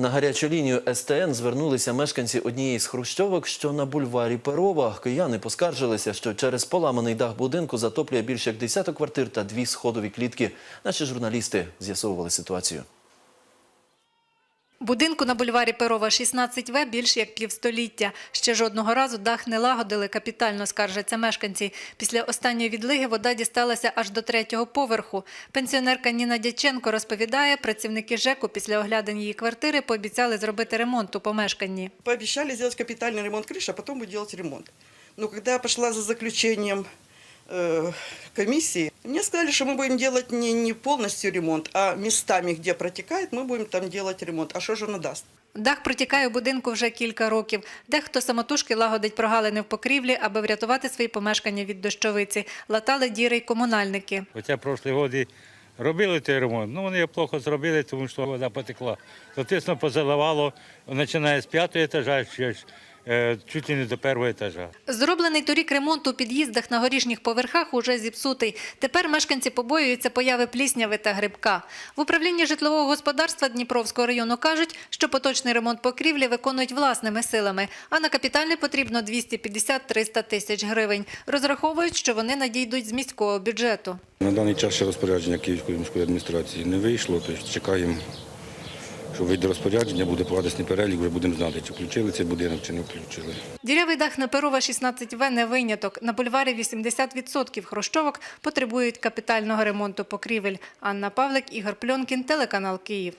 На гарячу лінію СТН звернулися мешканці однієї з хрущовок, що на бульварі Перова. Кияни поскаржилися, що через поламаний дах будинку затоплює більше як десяток квартир та дві сходові клітки. Наші журналісти з'ясовували ситуацію. Будинку на бульварі Перова 16В більш як півстоліття. Ще жодного разу дах не лагодили, капітально скаржаться мешканці. Після останньої відлиги вода дісталася аж до третього поверху. Пенсіонерка Ніна Дяченко розповідає, працівники ЖЕКу після оглядань її квартири пообіцяли зробити ремонт у помешканні. Пообещали сделать капитальный ремонт крыши, а потом будет делать ремонт. Но когда я пошла за заключением э, комиссии, мне сказали, что мы будем делать не, не полностью ремонт, а местами, где протекает, мы будем там делать ремонт. А что же оно даст? Дах протікає у будинку вже кілька років. Дехто самотужки лагодить прогалини в покрівлі, аби врятувати свої помешкання від дощовиці. Латали діри й комунальники. Хоча прошлі роки робили той ремонт, ну вони його плохо зробили, тому що вода потекла. Соответственно, позаливало, починає з п'ятого етажа, ще ж, е, чуть ли не до першого етажа. Зроблений торік ремонт у під'їздах на горішніх поверхах уже зіпсутий. Тепер мешканці побоюються появи плісняви та грибка. В управлінні житлового господарства Дніпровського району кажуть, що поточний ремонт покрівлі виконують власними силами, а на капітальний потрібно 250-300 тисяч гривень. Розраховують, що вони надійдуть з міського бюджету. На даний час ще розпорядження Київської міської адміністрації не вийшло, тобто чекаємо, що вийде розпорядження, буде поадresний перелік, вже будемо знати, чи включили цей будинок, чи не включили. Дірявий дах на Перова 16В не виняток. На бульварі 80% хрущовок потребують капітального ремонту покрівель. Анна Павлик, Ігор Пльонкін, телеканал Київ.